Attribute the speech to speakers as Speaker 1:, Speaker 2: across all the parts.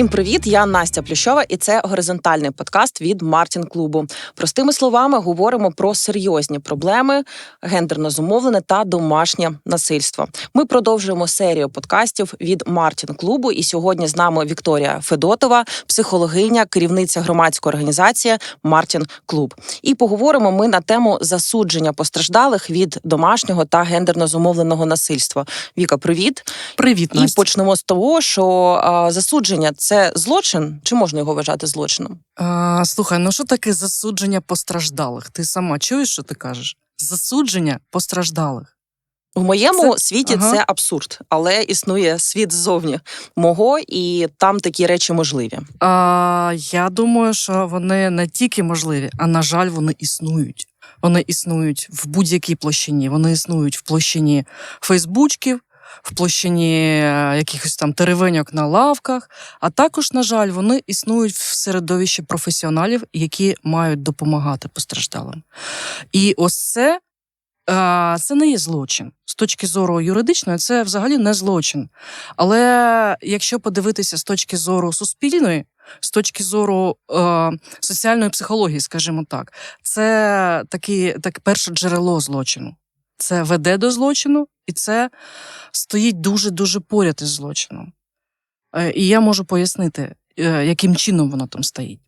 Speaker 1: Всім привіт! Я Настя Плющова, і це горизонтальний подкаст від Мартін Клубу. Простими словами говоримо про серйозні проблеми, гендерно зумовлене та домашнє насильство. Ми продовжуємо серію подкастів від Мартін Клубу. І сьогодні з нами Вікторія Федотова, психологиня, керівниця громадської організації Мартін Клуб. І поговоримо ми на тему засудження постраждалих від домашнього та гендерно зумовленого насильства. Віка, привіт!
Speaker 2: Привіт,
Speaker 1: І почнемо з того, що засудження це злочин, чи можна його вважати злочином?
Speaker 2: А, слухай, ну що таке засудження постраждалих? Ти сама чуєш, що ти кажеш? Засудження постраждалих.
Speaker 1: У моєму
Speaker 2: Це-
Speaker 1: світі
Speaker 2: ага.
Speaker 1: це абсурд, але існує світ ззовні мого, і там такі речі можливі.
Speaker 2: А, я думаю, що вони не тільки можливі, а на жаль, вони існують. Вони існують в будь-якій площині. Вони існують в площині Фейсбучків, в площині е, якихось там теревеньок на лавках. А також, на жаль, вони існують в середовищі професіоналів, які мають допомагати постраждалим. І ось це. е, Це не є злочин з точки зору юридичної, це взагалі не злочин. Але якщо подивитися з точки зору суспільної, з точки зору е, соціальної психології, скажімо так, це такі, так перше джерело злочину. Це веде до злочину, і це стоїть дуже дуже поряд із злочином. Е, і я можу пояснити, е, яким чином воно там стоїть.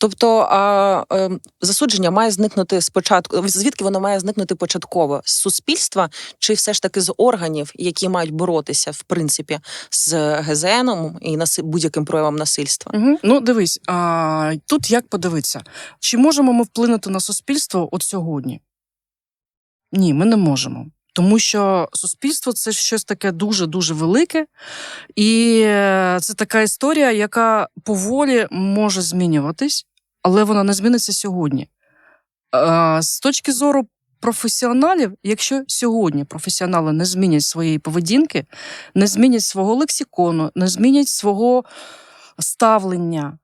Speaker 1: Тобто а, е, засудження має зникнути спочатку. Звідки воно має зникнути початково з суспільства, чи все ж таки з органів, які мають боротися в принципі з ГЗНом і наси- будь-яким проявом насильства?
Speaker 2: Угу. Ну, дивись, а, тут як подивитися, чи можемо ми вплинути на суспільство от сьогодні? Ні, ми не можемо. Тому що суспільство це щось таке дуже дуже велике, і е, це така історія, яка поволі може змінюватись, але вона не зміниться сьогодні. З точки зору професіоналів, якщо сьогодні професіонали не змінять своєї поведінки, не змінять свого лексикону, не змінять свого ставлення.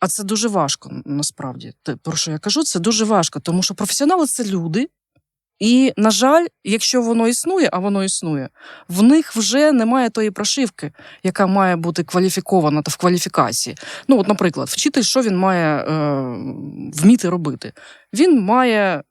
Speaker 2: А це дуже важко насправді. Те, про що я кажу, це дуже важко, тому що професіонали це люди. І, на жаль, якщо воно існує, а воно існує, в них вже немає тої прошивки, яка має бути кваліфікована та в кваліфікації. Ну, от, наприклад, вчитель, що він має е, вміти робити? Він має,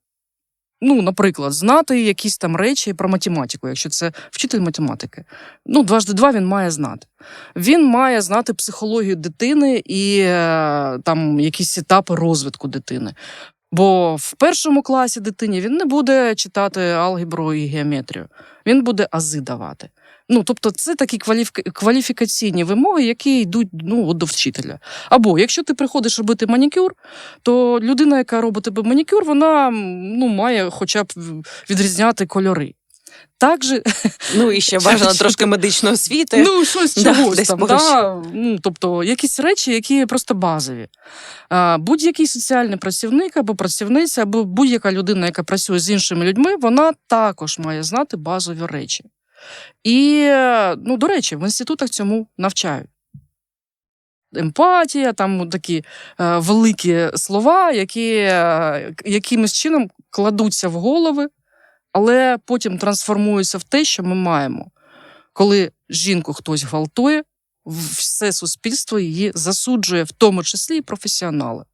Speaker 2: ну, наприклад, знати якісь там речі про математику, якщо це вчитель математики. Ну, дважди два він має знати. Він має знати психологію дитини і е, там якісь етапи розвитку дитини. Бо в першому класі дитині він не буде читати алгебру і геометрію, він буде ази давати. Ну, тобто, це такі кваліфі- кваліфікаційні вимоги, які йдуть ну, от до вчителя. Або якщо ти приходиш робити манікюр, то людина, яка робить тебе манікюр, вона ну, має хоча б відрізняти кольори. Так же,
Speaker 1: Ну і ще бажано трошки медичної освіти.
Speaker 2: Ну, щось чогось
Speaker 1: десь
Speaker 2: там. Да? Ну, тобто, якісь речі, які просто базові. А, будь-який соціальний працівник або працівниця, або будь-яка людина, яка працює з іншими людьми, вона також має знати базові речі. І, ну, до речі, в інститутах цьому навчають. Емпатія, там такі е, великі слова, які е, якимось чином кладуться в голови, але потім трансформуються в те, що ми маємо. Коли жінку хтось гвалтує, все суспільство її засуджує, в тому числі і професіонали.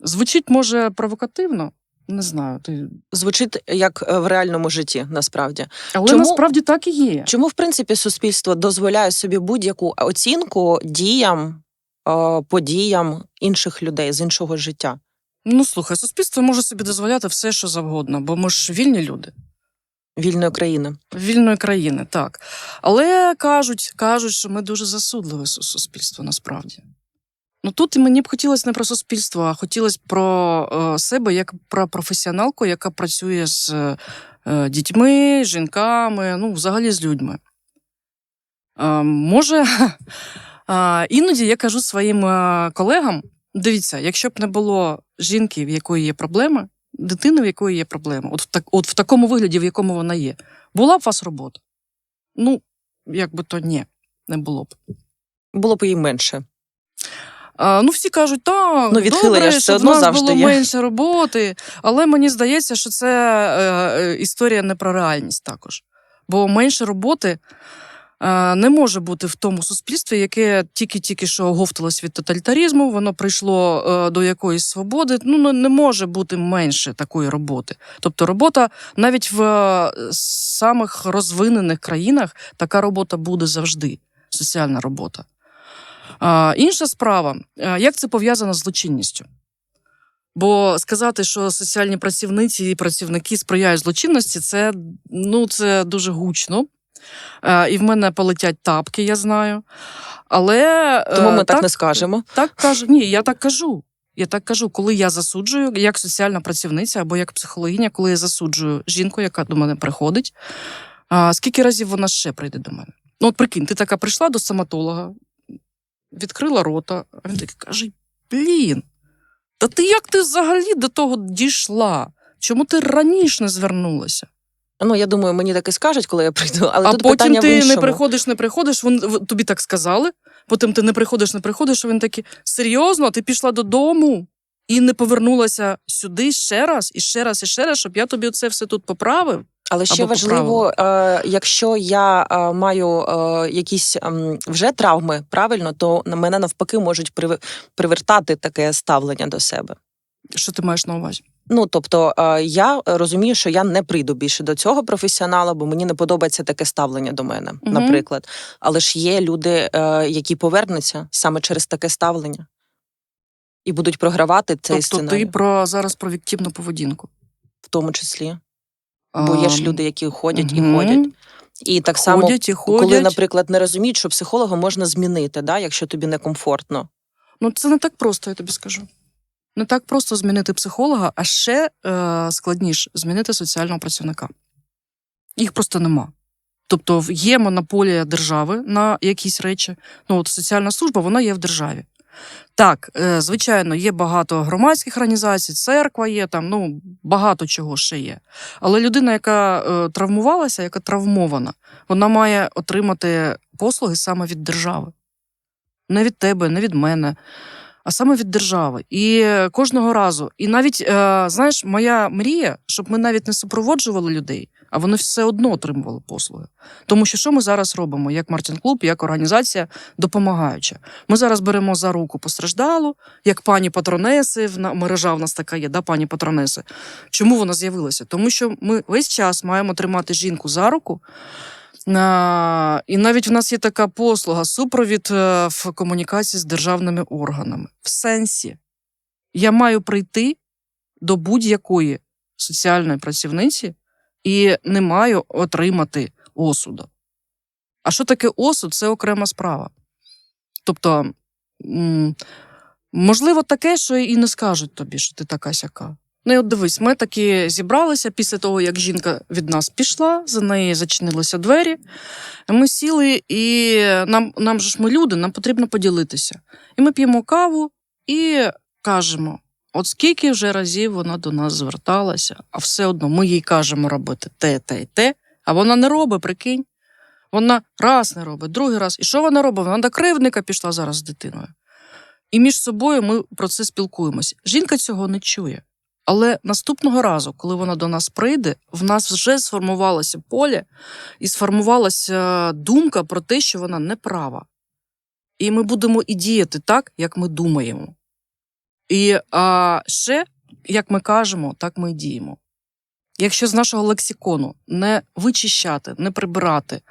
Speaker 2: Звучить, може, провокативно, не знаю. Ти...
Speaker 1: Звучить як е, в реальному житті, насправді.
Speaker 2: Але
Speaker 1: Чому-
Speaker 2: насправді так і є.
Speaker 1: Чому в принципі суспільство дозволяє собі будь-яку оцінку діям, е, подіям інших людей з іншого життя?
Speaker 2: Ну, слухай, суспільство може собі дозволяти все, що завгодно, бо ми ж вільні люди.
Speaker 1: Вільної країни.
Speaker 2: Вільної країни, так. Але кажуть, кажуть, що ми дуже засудливе су- суспільство насправді. Ну тут мені б хотілося не про суспільство, а хотілося про е, себе як про професіоналку, яка працює з е, дітьми, жінками, ну, взагалі з людьми. Е, може, іноді я кажу своїм колегам: дивіться, якщо б не було жінки, в якої є проблеми, дитини, в якої є проблема, от в, так, от в такому вигляді, в якому вона є, була б у вас робота? Ну, як би то ні, не було б.
Speaker 1: Було б їй менше.
Speaker 2: А, ну, всі кажуть, так,
Speaker 1: Ну, відхилення
Speaker 2: добре, щоб в нас було
Speaker 1: є.
Speaker 2: менше роботи. Але мені здається, що це е, е, історія не про реальність також. Бо менше роботи не може бути в тому суспільстві, яке тільки-тільки що оговталось від тоталітарізму, воно прийшло е, до якоїсь свободи. Ну не- може бути менше такої роботи. Тобто, робота навіть в е, самих розвинених країнах така робота буде завжди. Соціальна робота. Інша справа, е, як це пов'язано з злочинністю? Бо сказати, що соціальні працівниці і працівники сприяють злочинності, це, ну, це дуже гучно. Е, і в мене полетять тапки, я знаю. Але е,
Speaker 1: Тому ми так, не скажемо.
Speaker 2: так кажу. Ні, я так кажу. Я так кажу, коли я засуджую, як соціальна працівниця або як психологиня, коли я засуджую жінку, яка до мене приходить, а, скільки разів вона ще прийде до мене? Ну, от прикинь, ти така прийшла до стоматолога, відкрила рота, а він такий каже: Блін, та ти як ти взагалі до того дійшла? Чому ти раніше не звернулася?
Speaker 1: Ну я думаю, мені так і скажуть, коли я прийду. Але
Speaker 2: а
Speaker 1: тут
Speaker 2: потім
Speaker 1: питання в
Speaker 2: ти
Speaker 1: іншому.
Speaker 2: не приходиш, не приходиш. Вон в- тобі так сказали. Потім ти не приходиш, не приходиш. а Він такий серйозно, ти пішла додому і не повернулася сюди ще раз, і ще раз, і ще раз, щоб я тобі це все тут поправив.
Speaker 1: Але ще
Speaker 2: або
Speaker 1: важливо, е, якщо я е, маю е, якісь ем, вже травми, правильно, то на мене навпаки можуть приве- привертати таке ставлення до себе.
Speaker 2: Що ти маєш на увазі?
Speaker 1: Ну тобто е, я розумію, що я не прийду більше до цього професіонала, бо мені не подобається таке ставлення до мене,
Speaker 2: Мгм.
Speaker 1: наприклад. Але ж є люди, е, які повернуться саме через таке ставлення і будуть програвати цей
Speaker 2: тобто
Speaker 1: сценарій,
Speaker 2: ти про зараз про віктивну поведінку.
Speaker 1: в тому числі. Бо є ж люди, які ходять і ходять. І так само,
Speaker 2: ходять і ходять.
Speaker 1: коли, наприклад, не розуміють, що психолога можна змінити, да, якщо тобі некомфортно.
Speaker 2: Ну, це не так просто, я тобі скажу. Не так просто змінити психолога, а ще е, складніше змінити соціального працівника. Їх просто нема. Тобто є монополія держави на якісь речі. Ну, от соціальна служба, вона є в державі. Так, е, звичайно, є багато громадських організацій, церква є там, ну багато чого ще є. Але людина, яка е, травмувалася, яка травмована, вона має отримати послуги саме від держави. Не від тебе, не від мене, а саме від держави. І кожного разу. І навіть, е, знаєш, моя мрія, щоб ми навіть не супроводжували людей, а вони все одно отримували послуги. Тому що що ми зараз робимо, як Мартін Клуб, як організація допомагаюча? Ми зараз беремо за руку постраждалу, як пані Патронеси, в мережа в нас така є, да, пані Патронеси. Чому вона з'явилася? Тому що ми весь час маємо тримати жінку за руку. І навіть в нас є така послуга супровід е, в комунікації з державними органами. В сенсі, я маю прийти до будь-якої соціальної працівниці і не маю отримати осуду. А що таке осуд? Це окрема справа. Тобто, можливо, таке, що і не скажуть тобі, що ти така сяка. Ну, і от дивись, ми таки зібралися після того, як жінка від нас пішла, за неї зачинилися двері. Ми сіли, і нам, нам же ж ми люди, нам потрібно поділитися. І ми п'ємо каву і кажемо: от скільки вже разів вона до нас зверталася, а все одно ми їй кажемо робити те, те і те, а вона не робить, прикинь. Вона раз не робить, другий раз. І що вона робить? Вона до кривдника пішла зараз з дитиною. І між собою ми про це спілкуємося. Жінка цього не чує. Але наступного разу, коли вона до нас прийде, в нас вже сформувалося поле і сформувалася думка про те, що вона не права. І ми будемо і діяти так, як ми думаємо. І а, ще, як ми кажемо, так ми і діємо. Якщо з нашого лексикону не вичищати, не прибирати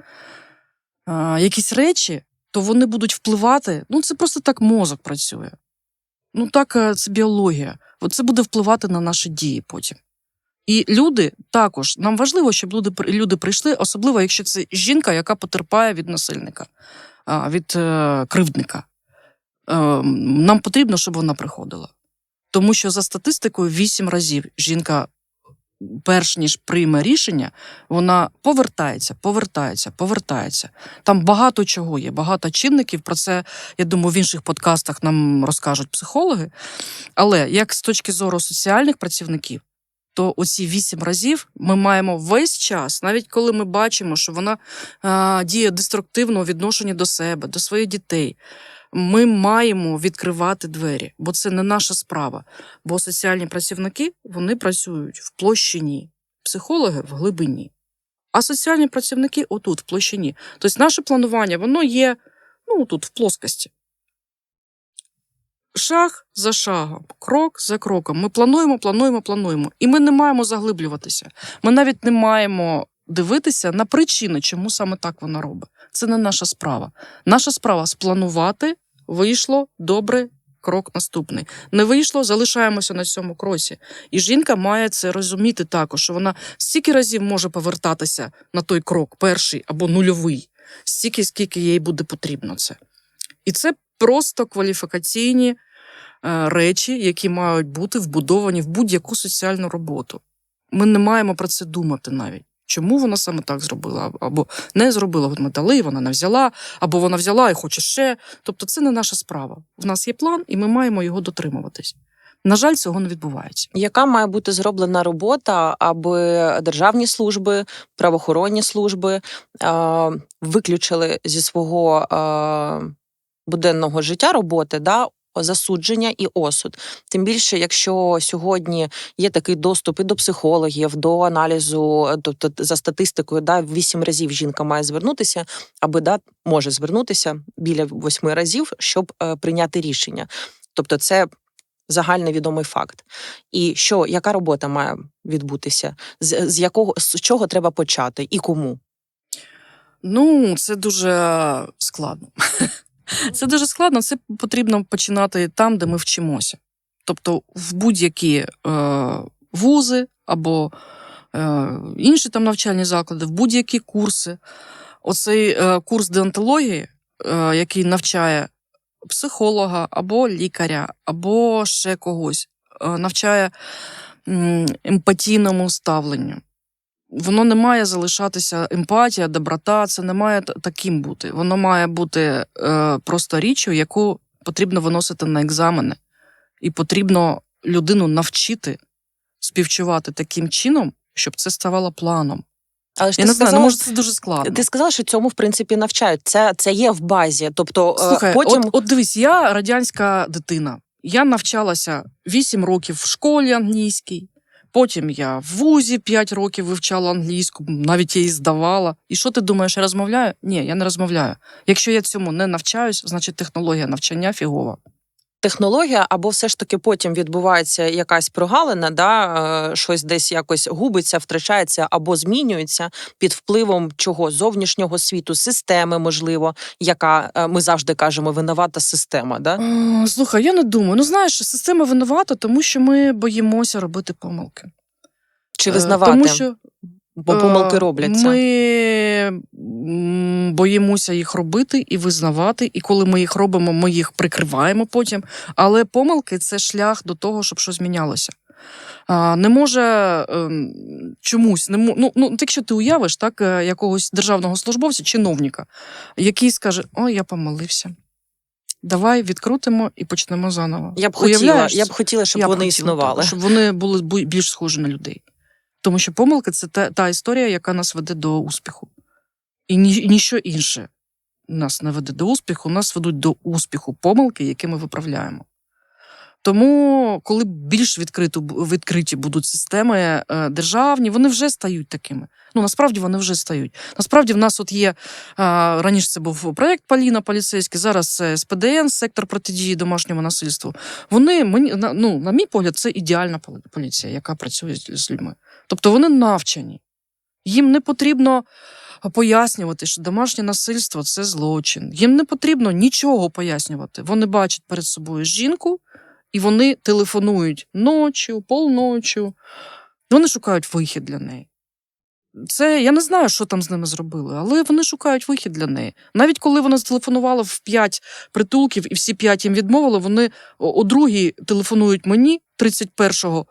Speaker 2: а, якісь речі, то вони будуть впливати. Ну, це просто так мозок працює. Ну, так е, це біологія. Це буде впливати на наші дії потім. І люди також нам важливо, щоб люди люди прийшли, особливо якщо це жінка, яка потерпає від насильника, від е, кривдника. Е, нам потрібно, щоб вона приходила. Тому що за статистикою, вісім разів жінка, перш ніж прийме рішення, вона повертається, повертається, повертається. Там багато чого є, багато чинників. Про це, я думаю, в інших подкастах нам розкажуть психологи. Але як з точки зору соціальних працівників, то оці вісім разів ми маємо весь час, навіть коли ми бачимо, що вона а, діє деструктивно у відношенні до себе, до своїх дітей. Ми маємо відкривати двері, бо це не наша справа. Бо соціальні працівники вони працюють в площині, психологи в глибині. А соціальні працівники отут, в площині. Тобто наше планування, воно є ну, тут, в плоскості. Шаг за шагом, крок за кроком. Ми плануємо, плануємо, плануємо. І ми не маємо заглиблюватися. Ми навіть не маємо дивитися на причини, чому саме так вона робить. Це не наша справа. Наша справа спланувати, вийшло добре, крок наступний. Не вийшло, залишаємося на цьому кросі. І жінка має це розуміти також, що вона стільки разів може повертатися на той крок, перший або нульовий, стільки, скільки їй буде потрібно це. І це просто кваліфікаційні е, речі, які мають бути вбудовані в будь-яку соціальну роботу. Ми не маємо про це думати навіть. Чому вона саме так зробила, або не зробила. От ми дали, вона не взяла, або вона взяла і хоче ще. Тобто, це не наша справа. В нас є план, і ми маємо його дотримуватись. На жаль, цього не відбувається.
Speaker 1: Яка має бути зроблена робота, аби державні служби, правоохоронні служби е, виключили зі свого е, буденного життя роботи да, засудження і осуд? Тим більше, якщо сьогодні є такий доступ і до психологів, до аналізу, тобто за статистикою, да, вісім разів жінка має звернутися, аби да, може звернутися біля восьми разів, щоб е, прийняти рішення. Тобто, це загальновідомий факт. І що, яка робота має відбутися? З, з якого з чого треба почати і кому?
Speaker 2: Ну, це дуже складно. Це дуже складно. Це потрібно починати там, де ми вчимося. Тобто, в будь-які е, вузи або е, інші там навчальні заклади, в будь-які курси. Оцей е, курс деонтології, е, який навчає психолога або лікаря, або ще когось, е, навчає емпатійному ставленню. Воно не має залишатися емпатія, доброта, це не має таким бути. Воно має бути е, просто річчю, яку потрібно виносити на екзамени, і потрібно людину навчити співчувати таким чином, щоб це ставало планом.
Speaker 1: Але ж
Speaker 2: Я
Speaker 1: ти
Speaker 2: не знаю, ну, може це дуже складно.
Speaker 1: ти сказала, що цьому в принципі навчають. Це, це є в базі. Тобто е,
Speaker 2: Слухай,
Speaker 1: потім
Speaker 2: от, от дивись, я радянська дитина. Я навчалася 8 років в школі англійській. Потім я в вузі 5 років вивчала англійську, навіть її здавала. І що ти думаєш, я розмовляю? Ні, я не розмовляю. Якщо я цьому не навчаюсь, значить технологія навчання фігова.
Speaker 1: Технологія, або все ж таки потім відбувається якась прогалина, да, е, щось десь якось губиться, втрачається або змінюється під впливом чого зовнішнього світу, системи, можливо, яка е, ми завжди кажемо, винувата система. Да?
Speaker 2: Е, Слухай, я не думаю. Ну знаєш, система винувата, тому що ми боїмося робити помилки.
Speaker 1: Чи визнавати,
Speaker 2: Тому що
Speaker 1: бо помилки
Speaker 2: Е,
Speaker 1: робляться.
Speaker 2: Ми боїмося їх робити і визнавати, і коли ми їх робимо, ми їх прикриваємо потім. Але помилки це шлях до того, щоб щось мінялося. А, Не може ем, чомусь, не ну, ну, якщо ти уявиш так, е, якогось державного службовця, чиновника, який скаже: Ой, я помилився. Давай відкрутимо і почнемо заново.
Speaker 1: Я б хотіла,
Speaker 2: Уявляєш
Speaker 1: я б хотіла, щоб
Speaker 2: Я б
Speaker 1: вони
Speaker 2: хотіла
Speaker 1: існували.
Speaker 2: так, щоб вони були більш схожі на людей. Тому що помилки це та, та історія, яка нас веде до успіху. І ні, ніщо інше нас не веде до успіху, нас ведуть до успіху помилки, які ми виправляємо. Тому, коли більш відкрито, відкриті будуть системи е, державні, вони вже стають такими. Ну, насправді вони вже стають. Насправді, в нас от є раніше це був проєкт Поліна поліцейський, зараз це СПДН, сектор протидії домашньому насильству. Вони мені ну, на мій погляд, це ідеальна поліція, яка працює з людьми. Тобто вони навчені. Їм не потрібно пояснювати, що домашнє насильство це злочин. Їм не потрібно нічого пояснювати. Вони бачать перед собою жінку, і вони телефонують ночі, полночі. Вони шукають вихід для неї. Це я не знаю, що там з ними зробили, але вони шукають вихід для неї. Навіть коли вона зателефонувала в п'ять притулків і всі п'ять їм відмовили, вони о другій телефонують мені 31 а,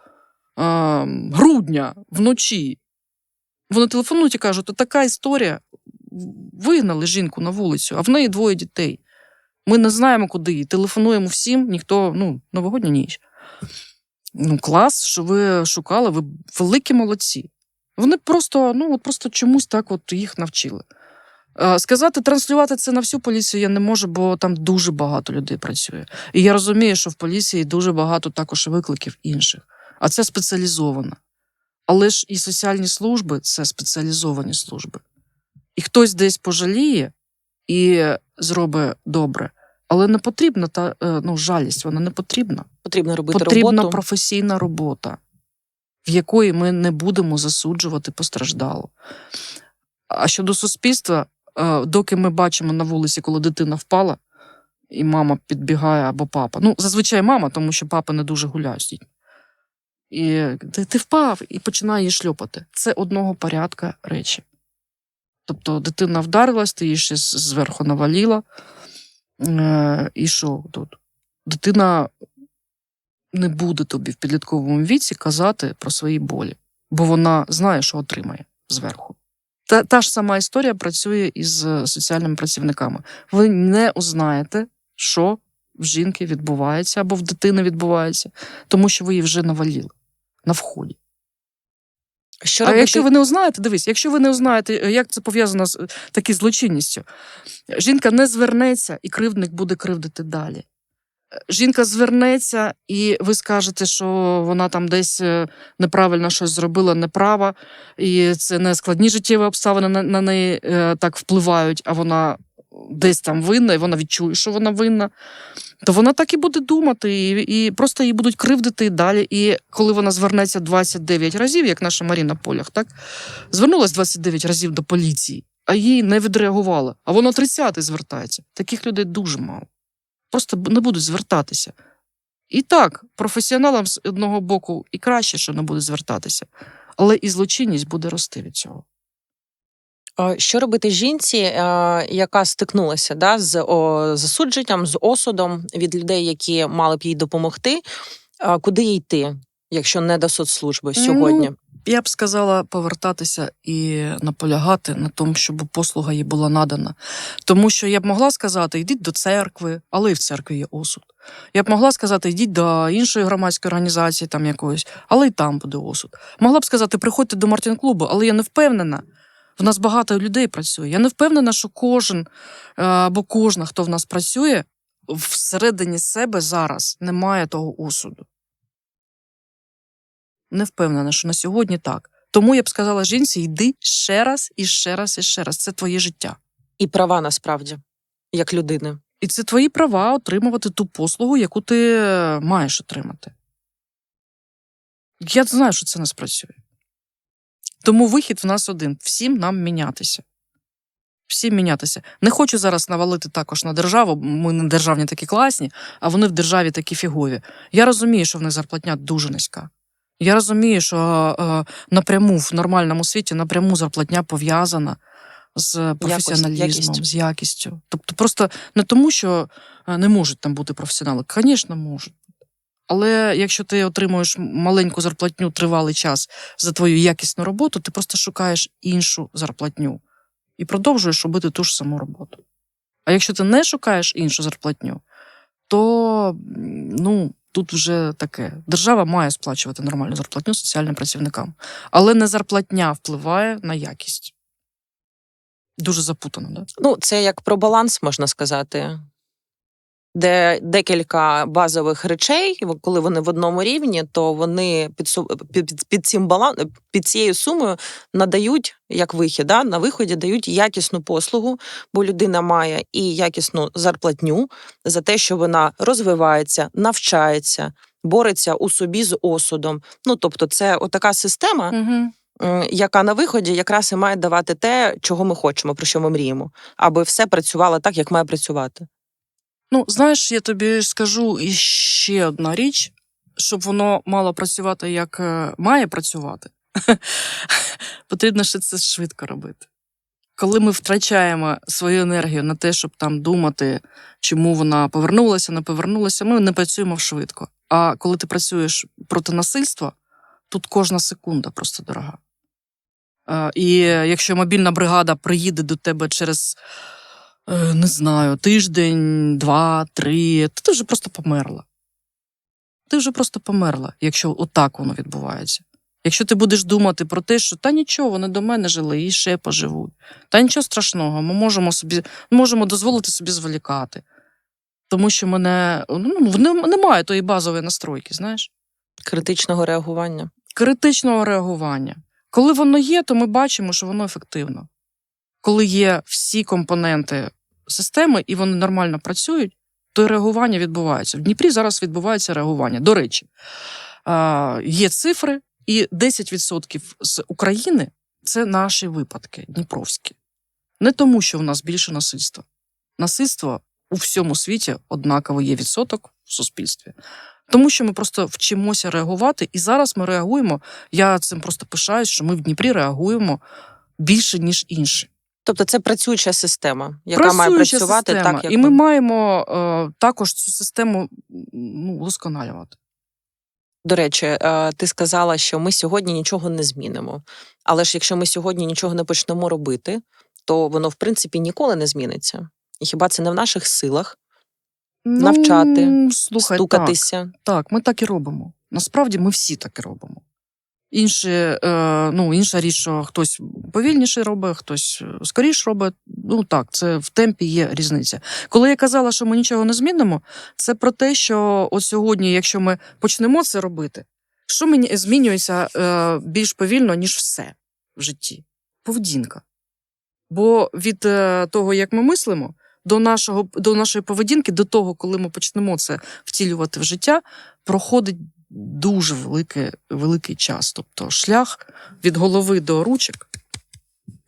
Speaker 2: грудня вночі. Вони телефонують і кажуть, така історія. Вигнали жінку на вулицю, а в неї двоє дітей. Ми не знаємо, куди її. Телефонуємо всім, ніхто, ну, новогодня ніч. Ну, клас, що ви шукали, ви великі молодці. Вони просто, ну, от просто чомусь так от їх навчили. Сказати, транслювати це на всю поліцію я не можу, бо там дуже багато людей працює. І я розумію, що в поліції дуже багато також викликів інших, а це спеціалізовано. Але ж і соціальні служби це спеціалізовані служби. І хтось десь пожаліє і зробить добре. Але не потрібна та е, ну, жалість, вона не потрібна.
Speaker 1: Потрібно робити
Speaker 2: Потрібна
Speaker 1: роботу.
Speaker 2: професійна робота, в якої ми не будемо засуджувати постраждалу. А щодо суспільства, е, доки ми бачимо на вулиці, коли дитина впала, і мама підбігає або папа. Ну, зазвичай мама, тому що папа не дуже гуляє з дітьми. І ти, ти впав і починає шльопати. Це одного порядка речі. Тобто дитина вдарилась, ти її ще зверху наваліла. Е, і що тут? Дитина не буде тобі в підлітковому віці казати про свої болі, бо вона знає, що отримає зверху. Та, та ж сама історія працює із соціальними працівниками. Ви не узнаєте, що в жінки відбувається або в дитини відбувається, тому що ви її вже наваліли на вході.
Speaker 1: Що
Speaker 2: А
Speaker 1: робити?
Speaker 2: якщо ви не узнаєте, дивись, якщо ви не узнаєте, е, як це пов'язано з е, такі злочинністю, жінка не звернеться, і кривдник буде кривдити далі. Е, Жінка звернеться, і ви скажете, що вона там десь неправильно щось зробила, неправа, і це не складні життєві обставини на, на неї так впливають, а вона десь там винна, і вона відчує, що вона винна. То вона так і буде думати, і, і просто її будуть кривдити і далі. І коли вона звернеться 29 разів, як наша Маріна Полях, так звернулась 29 разів до поліції, а їй не відреагували. А вона 30 звертається. Таких людей дуже мало. Просто не будуть звертатися. І так, професіоналам з одного боку і краще, що не будуть звертатися, але і злочинність буде рости від цього.
Speaker 1: А, Що робити жінці, е, яка стикнулася да, з засудженням, з осудом від людей, які мали б їй допомогти? Куди їй йти, якщо не до соцслужби сьогодні?
Speaker 2: Я б сказала повертатися і наполягати на тому, щоб послуга їй була надана. Тому що я б могла сказати, йдіть до церкви, але і в церкві є осуд. Я б могла сказати, йдіть до іншої громадської організації, там якоїсь, але й там буде осуд. Могла б сказати, приходьте до Мартін клубу, але я не впевнена. В нас багато людей працює. Я не впевнена, що кожен е, або кожна, хто в нас працює, всередині себе зараз не має того осуду. Не впевнена, що на сьогодні так. Тому я б сказала жінці: йди ще раз і ще раз і ще раз. Це твоє життя.
Speaker 1: І права насправді, як людини.
Speaker 2: І це твої права отримувати ту послугу, яку ти маєш отримати. Я знаю, що це не спрацює. Тому вихід в нас один: всім нам мінятися. Всім мінятися. Не хочу зараз навалити також на державу. Ми не державні такі класні, а вони в державі такі фігові. Я розумію, що в них зарплатня дуже низька. Я розумію, що е, напряму в нормальному світі напряму зарплатня пов'язана з професіоналізмом,
Speaker 1: якістю.
Speaker 2: з якістю. Тобто, просто не тому, що е, не можуть там бути професіонали. Звісно, можуть. Але якщо ти отримуєш маленьку зарплатню тривалий час за твою якісну роботу, ти просто шукаєш іншу зарплатню і продовжуєш робити ту ж саму роботу. А якщо ти не шукаєш іншу зарплатню, то ну, тут вже таке. Держава має сплачувати нормальну зарплатню соціальним працівникам. Але не зарплатня впливає на якість. Дуже запутано, да?
Speaker 1: Ну, це як про баланс, можна сказати. Де декілька базових речей, коли вони в одному рівні, то вони під, під, під, цим балан, під цією сумою надають як вихід. Да? На виході дають якісну послугу, бо людина має і якісну зарплатню за те, що вона розвивається, навчається, бореться у собі з осудом. Ну тобто, це отака система,
Speaker 2: Угу.
Speaker 1: яка на виході якраз і має давати те, чого ми хочемо, про що ми мріємо, аби все працювало так, як має працювати.
Speaker 2: Ну, знаєш, я тобі скажу іще одна річ, щоб воно мало працювати, як е, має працювати. Потрібно ще це швидко робити. Коли ми втрачаємо свою енергію на те, щоб там думати, чому вона повернулася, не повернулася, ми не працюємо швидко. А коли ти працюєш проти насильства, тут кожна секунда просто дорога. Е, І якщо мобільна бригада приїде до тебе через не знаю, тиждень, два, три, то ти вже просто померла. Ти вже просто померла, якщо отак воно відбувається. Якщо ти будеш думати про те, що та нічого, вони до мене жили і ще поживуть. Та нічого страшного, ми можемо собі можемо дозволити собі зволікати. Тому що мене ну, немає тої базової настройки, знаєш?
Speaker 1: Критичного реагування.
Speaker 2: критичного реагування. Коли воно є, то ми бачимо, що воно ефективно. Коли є всі компоненти системи і вони нормально працюють, то реагування відбувається. В Дніпрі зараз відбувається реагування. До речі, є цифри, і 10% з України це наші випадки дніпровські. Не тому, що в нас більше насильства. Насильство у всьому світі однаково є відсоток в суспільстві. Тому що ми просто вчимося реагувати, і зараз ми реагуємо. Я цим просто пишаюсь, що ми в Дніпрі реагуємо більше, ніж інші.
Speaker 1: Тобто це працююча система, яка має працювати
Speaker 2: система.
Speaker 1: так, як
Speaker 2: і ми маємо е, також цю систему ну, удосконалювати.
Speaker 1: До речі, е, ти сказала, що ми сьогодні нічого не змінимо. Але ж якщо ми сьогодні нічого не почнемо робити, то воно в принципі ніколи не зміниться. І хіба це не в наших силах Навчати,
Speaker 2: ну, слухай, Так,
Speaker 1: стукатися?
Speaker 2: так, ми так і робимо. Насправді ми всі так і робимо. Інші, е, ну, інша річ, що хтось повільніше робить, хтось е, скоріше робить. Ну так, це в темпі є різниця. Коли я казала, що ми нічого не змінимо, це про те, що от сьогодні, якщо ми почнемо це робити, що мені змінюється е, більш повільно, ніж все в житті? Поведінка. Бо від е, того, як ми мислимо, до, нашого, до нашої поведінки, до того, коли ми почнемо це втілювати в життя, проходить дуже великий, великий час. Тобто шлях від голови до ручок,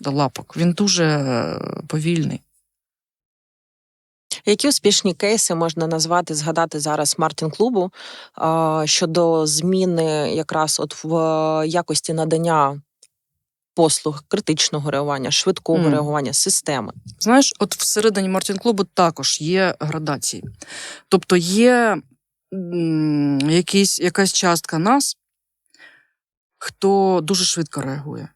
Speaker 2: до лапок, він дуже е, повільний.
Speaker 1: Які успішні кейси можна назвати, згадати зараз Мартін клубу щодо зміни якраз от в е, якості надання послуг критичного реагування, швидкого
Speaker 2: Мгм.
Speaker 1: реагування, системи?
Speaker 2: Знаєш, от всередині Мартін Клубу також є градації. Тобто є якісь, якась частка нас, хто дуже швидко реагує,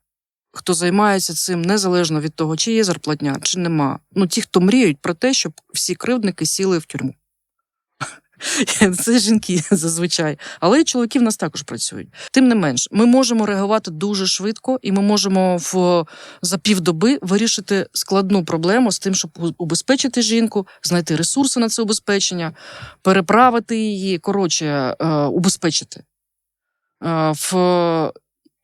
Speaker 2: хто займається цим незалежно від того, чи є зарплатня, чи нема. Ну, ті, хто мріють про те, щоб всі кривдники сіли в тюрму. Це жінки зазвичай, але і чоловіки в нас також працюють. Тим не менш, ми можемо реагувати дуже швидко, і ми можемо в за півдоби вирішити складну проблему з тим, щоб убезпечити жінку, знайти ресурси на це убезпечення, переправити її, коротше, е, убезпечити. Е, В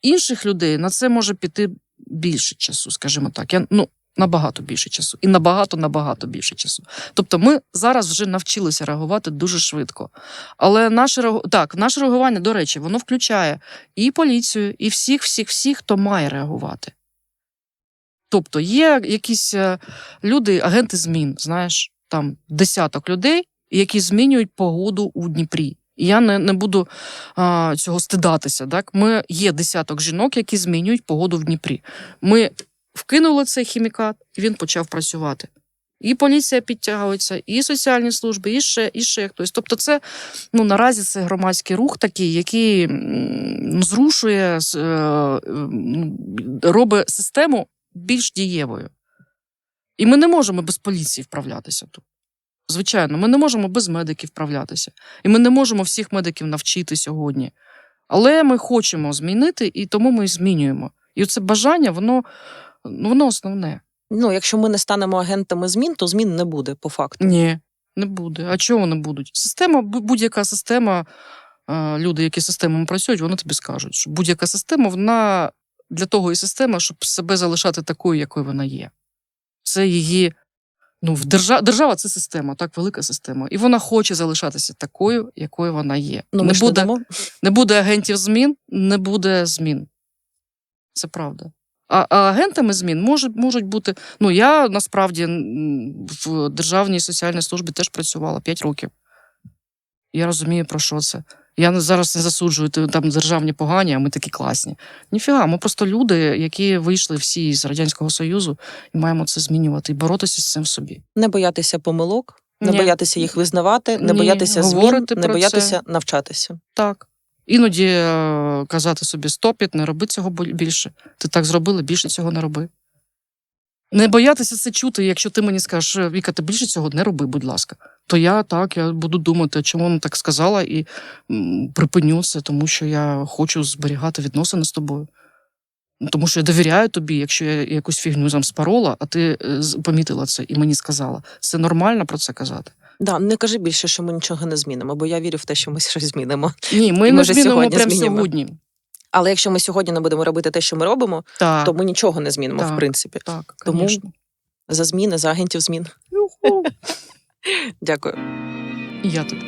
Speaker 2: інших людей на це може піти більше часу, скажімо так. Я, ну, набагато більше часу. І набагато, набагато більше часу. Тобто ми зараз вже навчилися реагувати дуже швидко. Але наше так, наше реагування, до речі, воно включає і поліцію, і всіх, всіх, всіх, хто має реагувати. Тобто є якісь е, люди, агенти змін, знаєш, там десяток людей, які змінюють погоду у Дніпрі. І я не, не буду а, цього стидатися. Так? Ми є десяток жінок, які змінюють погоду в Дніпрі. Ми вкинули цей хімікат, і він почав працювати. І поліція підтягується, і соціальні служби, і ще, і ще хтось. Тобто, це ну наразі це громадський рух такий, який зрушує, з- е, робить систему більш дієвою. І ми не можемо без поліції вправлятися тут. Звичайно, ми не можемо без медиків вправлятися. І ми не можемо всіх медиків навчити сьогодні. Але ми хочемо змінити, і тому ми змінюємо. І це бажання, воно, ну, воно основне.
Speaker 1: Ну, якщо ми не станемо агентами змін, то змін не буде по факту.
Speaker 2: Ні, не буде. А чого не будуть? Система, будь-яка система, люди, які системами працюють, вони тобі скажуть, що будь-яка система, вона для того і система, щоб себе залишати такою, якою вона є. Це її. Ну, в держа... держава це система, так, велика система. І вона хоче залишатися такою, якою вона є.
Speaker 1: Ну,
Speaker 2: не буде, не буде агентів змін, не буде змін. Це правда. А, а агентами змін можуть, можуть бути. Ну, я насправді в Державній соціальній службі теж працювала 5 років. Я розумію, про що це. Я зараз не засуджую там державні погані, а ми такі класні. Ніфіга, ми просто люди, які вийшли всі з Радянського Союзу, і маємо це змінювати і боротися з цим в собі.
Speaker 1: Не боятися помилок, не
Speaker 2: Ні.
Speaker 1: боятися їх визнавати, не
Speaker 2: Ні,
Speaker 1: боятися змін,
Speaker 2: говорити
Speaker 1: не боятися навчатися.
Speaker 2: Так. Іноді е, казати собі стопіт, не роби цього більше. Ти так зробила, більше цього не роби. Не боятися це чути, якщо ти мені скажеш, «Е, Віка, ти більше цього не роби, будь ласка. То я так, я буду думати, чому вона так сказала, і припиню це, тому що я хочу зберігати відносини з тобою. Тому що я довіряю тобі, якщо я якусь фігню там спорола, а ти е, помітила це і мені сказала. Це нормально про це казати.
Speaker 1: Да, не кажи більше, що ми нічого не змінимо, бо я вірю в те, що ми щось змінимо.
Speaker 2: Ні, ми
Speaker 1: І
Speaker 2: не змінимо
Speaker 1: сьогодні
Speaker 2: прямо
Speaker 1: змінимо.
Speaker 2: сьогодні.
Speaker 1: Але якщо ми сьогодні не будемо робити те, що ми робимо,
Speaker 2: Так,
Speaker 1: то ми нічого не змінимо, в принципі.
Speaker 2: так,
Speaker 1: Тому-
Speaker 2: конечно.
Speaker 1: За зміни, за агентів змін. Дякую.
Speaker 2: І я тобі.